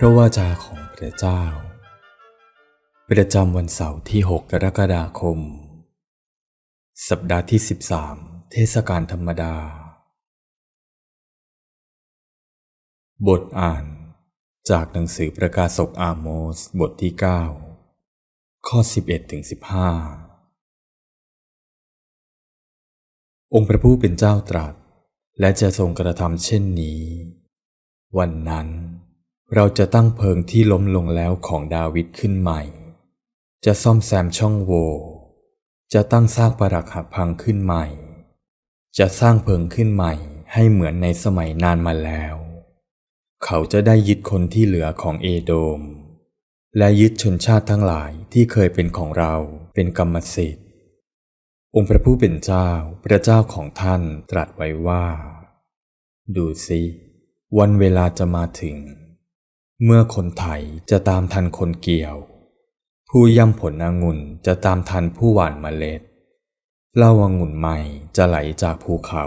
พระวาจาของพระเจ้า ประจำวันเสาร์ที่ 6 กรกฎาคม สัปดาห์ที่ 13 เทศกาลธรรมดา บทอ่านจากหนังสือประกาศกอาโมสบทที่ 9 ข้อ 11ถึง15 องค์พระผู้เป็นเจ้าตรัส และจะทรงกระทำเช่นนี้ วันนั้น เราจะตั้งเพิงที่ล้มลงแล้วของดาวิดขึ้นใหม่ จะซ่อมแซมช่องโหว่จะตั้งสร้างปรักหักพังขึ้นใหม่ จะสร้างเพิงขึ้นใหม่ให้เหมือนในสมัยนานมาแล้ว เขาจะได้ยึดคนที่เหลือของเอโดม และยึดชนชาติทั้งหลายที่เคยเป็นของเราเป็นกรรมสิทธิ์ องค์พระผู้เป็นเจ้าพระเจ้าของท่านตรัสไว้ว่า ดูสิ วันเวลาจะมาถึง เมื่อคนไถจะตามทันคนเกี่ยว ผู้ย่ำผลองุ่นจะตามทันผู้หว่านเมล็ดเล้าองุ่นใหม่จะไหลจากภูเขา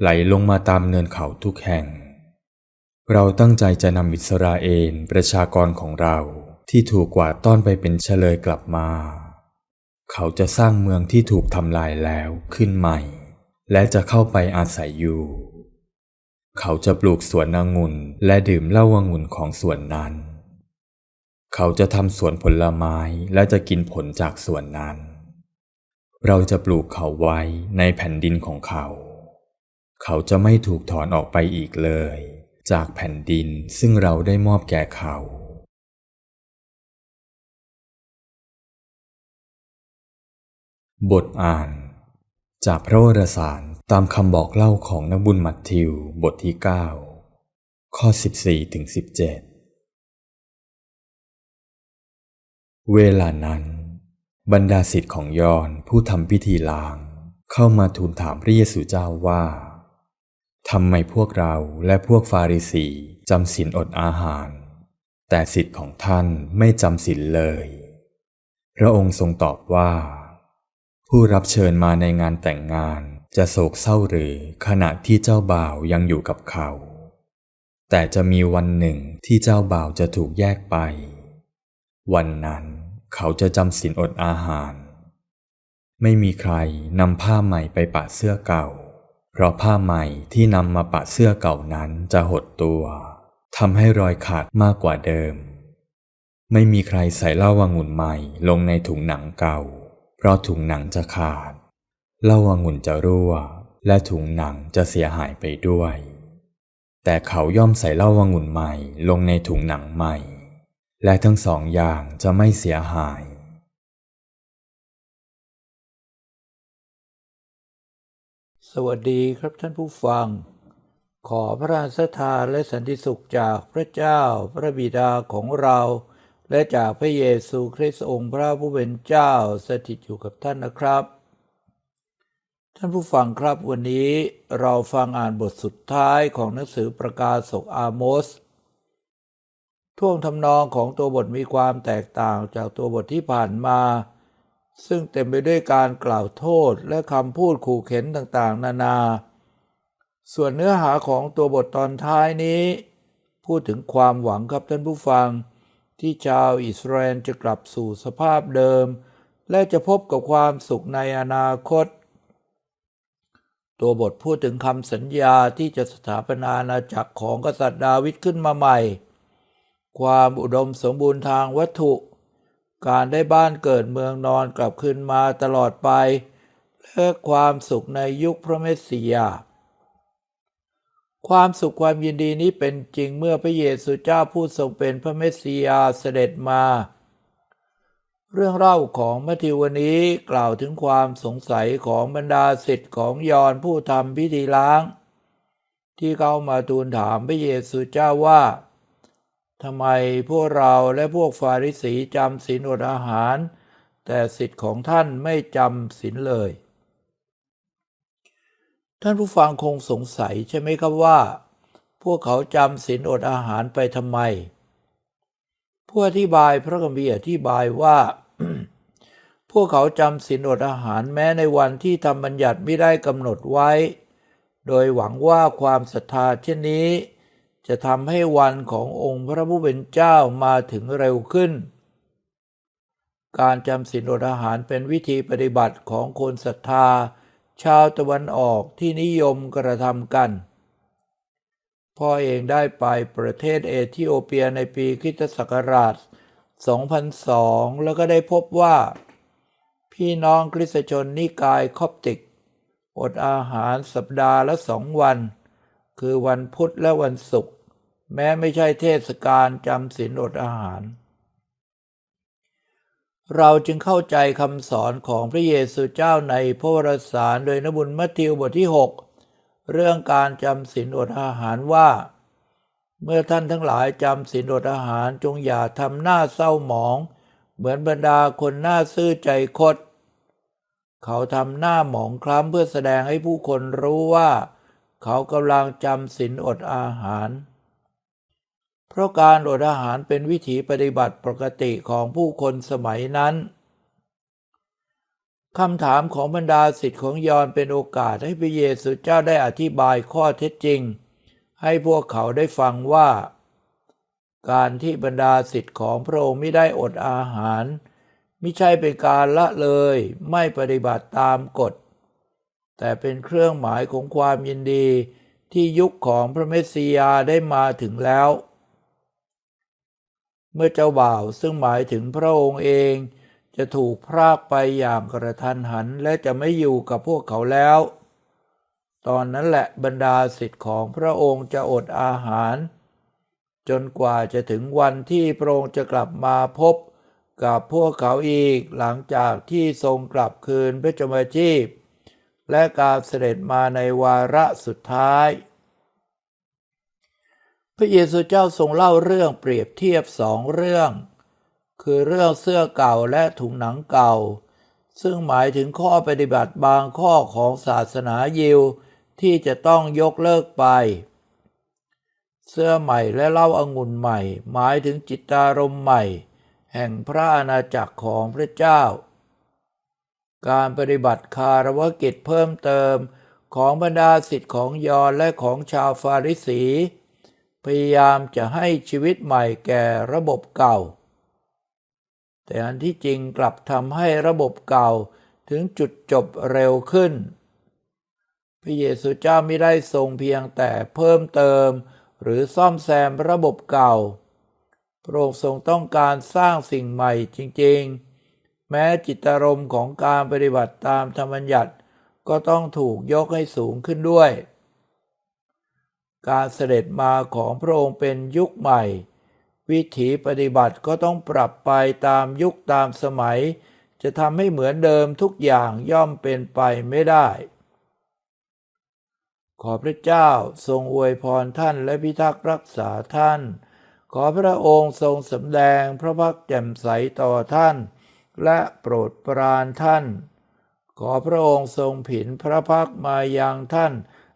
ไหลลงมาตามเนินเขาทุกแห่ง เราตั้งใจจะนำอิสราเอลประชากรของเราที่ถูกกวาดต้อนไปเป็นเฉลยกลับมา เขาจะสร้างเมืองที่ถูกทำลายแล้วขึ้นใหม่ และจะเข้าไปอาศัยอยู่ เขาจะปลูกสวนองุ่นและดื่มเหล้าองุ่นของสวนนั้น เขาจะทำสวนผลไม้และจะกินผลจากสวนนั้น เราจะปลูกเขาไว้ในแผ่นดินของเขา เขาจะไม่ถูกถอนออกไปอีกเลย จากแผ่นดินซึ่งเราได้มอบแก่เขา บทอ่าน จากพระวรสารตามคำบอกเล่าของนักบุญมัทธิวบทที่ 9 ข้อ 14ถึง17 เวลานั้น บรรดาศิษย์ของยอนผู้ทำพิธีล้าง เข้ามาทูลถามพระเยซูเจ้าว่าทำไมพวกเราและพวกฟาริสีจำศีลอดอาหาร แต่ศิษย์ของท่านไม่จำศีลเลย พระองค์ทรงตอบว่า ผู้รับเชิญมาในงานแต่งงานจะโศกเศร้าหรือขณะที่เจ้าบ่าวยังอยู่กับเขา แต่จะมีวันหนึ่งที่เจ้าบ่าวจะถูกแยกไป วันนั้นเขาจะจำศีลอดอาหาร ไม่มีใครนำผ้าใหม่ไปปะเสื้อเก่า เพราะผ้าใหม่ที่นำมาปะเสื้อเก่านั้นจะหดตัวทำให้รอยขาดมากกว่าเดิม ไม่มีใครใส่เหล้าองุ่นใหม่ลงในถุงหนังเก่า ราะถุงหนังจะขาดเล้าองุ่นจะรั่ว และถุงหนังจะเสียหายไปด้วย แต่เขาย่อมใส่เล้าองุ่นใหม่ลงในถุงหนังใหม่ และทั้งสองอย่างจะไม่เสียหาย สวัสดีครับท่านผู้ฟัง ขอพระราชทานและสันติสุขจากพระเจ้าพระบิดาของเรา และจากพระเยซูคริสต์องค์พระผู้เป็นเจ้าสถิตอยู่กับท่านนะครับ ท่านผู้ฟังครับวันนี้เราฟังอ่านบทสุดท้ายของหนังสือประกาศกอาโมสท่วงทำนองของตัวบทมีความแตกต่างจากตัวบทที่ผ่านมา ซึ่งเต็มไปด้วยการกล่าวโทษและคำพูดขู่เข็นต่างๆ นานา ส่วนเนื้อหาของตัวบทตอนท้ายนี้ พูดถึงความหวังครับท่านผู้ฟัง ที่ชาวอิสราเอลจะกลับสู่สภาพเดิม และจะพบกับความสุขในอนาคต ตัวบทพูดถึงคำสัญญาที่จะสถาปนาอาณาจักรของกษัตริย์ดาวิดขึ้นมาใหม่ ความอุดมสมบูรณ์ทางวัตถุ การได้บ้านเกิดเมืองนอนกลับคืนมาตลอดไป และความสุขในยุคพระเมสสิยา ความสุขความยินดีนี้เป็นจริงเมื่อพระเยซูเจ้าผู้ทรงเป็นพระเมสสิยาเสด็จมา เรื่องเล่าของมัทธิววันนี้กล่าวถึงความสงสัยของบรรดาศิษย์ของยอนผู้ทำพิธีล้าง ที่เข้ามาทูลถามพระเยซูเจ้าว่าทำไมพวกเราและพวกฟาริสีจำศีลอดอาหาร แต่สิทธิ์ของท่านไม่จำศีลเลย ท่านผู้ฟังคงสงสัยใช่ไหมครับว่า พวกเขาจำศีลอดอาหารไปทำไม ผู้อธิบายพระคัมภีร์อธิบายว่า พวกเขาจำศีลอดอาหารแม้ในวันที่ทำบัญญัติไม่ได้กำหนดไว้ โดยหวังว่าความศรัทธาเช่นนี้ จะทำให้วันขององค์พระผู้เป็นเจ้ามาถึงเร็วขึ้น การจำศีลอดอาหารเป็นวิธีปฏิบัติของคนศรัทธา ชาวตะวันออกที่นิยมกระทำกัน พ่อเองได้ไปประเทศเอธิโอเปียในปีคิตศักราช 2002 แล้วก็ได้พบว่า พี่น้องคริสตชนนิกายคอปติก อดอาหารสัปดาห์ละสองวัน คือวันพุธและวันศุกร์แม้ไม่ใช่เทศกาลจำศีลอดอาหาร เราจึงเข้าใจคำสอนของพระเยซูเจ้าในพระวรสารโดยนบุญมัทธิวบทที่ 6 เรื่องการจำศีลอดอาหารว่า เมื่อท่านทั้งหลายจำศีลอดอาหารจงอย่าทำหน้าเศร้าหมอง เหมือนบรรดาคนหน้าซื่อใจคด เขาทำหน้าหมองคล้ำเพื่อแสดงให้ผู้คนรู้ว่า เขากำลังจำศีลอดอาหาร เพราะการอดอาหารเป็นวิถีปฏิบัติปกติของผู้คนสมัยนั้นคำถามของบรรดาสิทธิ์ของยอนเป็นโอกาสให้พระเยซูเจ้าได้อธิบายข้อเท็จจริง ให้พวกเขาได้ฟังว่า การที่บรรดาสิทธิ์ของพระองค์ไม่ได้อดอาหารไม่ใช่เป็นการละเลยไม่ปฏิบัติตามกฎ แต่เป็นเครื่องหมายของความยินดีที่ยุคของพระเมสสิยาได้มาถึงแล้ว เมื่อเจ้าบ่าวซึ่งหมายถึงพระองค์เอง จะถูกพรากไปอย่างกระทันหันและจะไม่อยู่กับพวกเขาแล้ว ตอนนั้นแหละบรรดาสิทธิ์ของพระองค์จะอดอาหาร จนกว่าจะถึงวันที่พระองค์จะกลับมาพบกับพวกเขาอีกหลังจากที่ทรงกลับคืนพระชมชีพ และการเสด็จมาในวาระสุดท้าย พระเยซูเจ้าทรงเล่าเรื่องเปรียบเทียบสองเรื่อง คือเรื่องเสื้อเก่าและถุงหนังเก่า ซึ่งหมายถึงข้อปฏิบัติบางข้อของศาสนายิวที่จะต้องยกเลิกไป เสื้อใหม่และเล้าอางุ่นใหม่ หมายถึงจิตารมณ์ใหม่ แห่งพระอาณาจักรของพระเจ้า การปฏิบัติคารวกิจเพิ่มเติมของบรรดาสิทธิ์ของยอนและของชาวฟาริสี พยายามจะให้ชีวิตใหม่แก่ระบบเก่า แต่อันที่จริงกลับทำให้ระบบเก่าถึงจุดจบเร็วขึ้น พระเยซูเจ้าไม่ได้ทรงเพียงแต่เพิ่มเติม หรือซ่อมแซมระบบเก่า พระองค์ทรงต้องการสร้างสิ่งใหม่จริงๆ แม้จิตารมณ์ของการปฏิบัติตามธรรมบัญญัติก็ต้องถูกยกให้สูงขึ้นด้วย การเสด็จมาของพระองค์เป็นยุคใหม่ วิถีปฏิบัติก็ต้องปรับไปตามยุคตามสมัย จะทำให้เหมือนเดิมทุกอย่างย่อมเป็นไปไม่ได้ ขอพระเจ้าทรงอวยพรท่านและพิทักษ์รักษาท่าน ขอพระองค์ทรงสำแดงพระพักตร์แจ่มใสต่อท่าน และโปรดปรานท่าน ขอพระองค์ทรงผินพระพักมายังท่าน